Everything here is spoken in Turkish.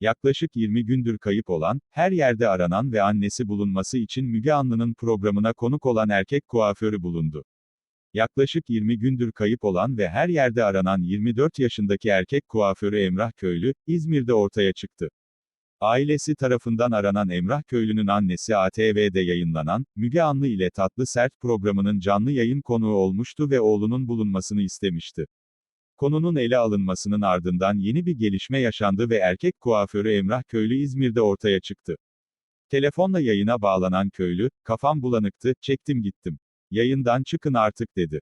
Yaklaşık 20 gündür kayıp olan, her yerde aranan ve annesi bulunması için Müge Anlı'nın programına konuk olan erkek kuaförü bulundu. Yaklaşık 20 gündür kayıp olan ve her yerde aranan 24 yaşındaki erkek kuaförü Emrah Köylü, İzmir'de ortaya çıktı. Ailesi tarafından aranan Emrah Köylü'nün annesi ATV'de yayınlanan, Müge Anlı ile Tatlı Sert programının canlı yayın konuğu olmuştu ve oğlunun bulunmasını istemişti. Konunun ele alınmasının ardından yeni bir gelişme yaşandı ve erkek kuaförü Emrah Köylü İzmir'de ortaya çıktı. Telefonla yayına bağlanan köylü, kafam bulanıktı, çektim gittim. Yayından çıkın artık dedi.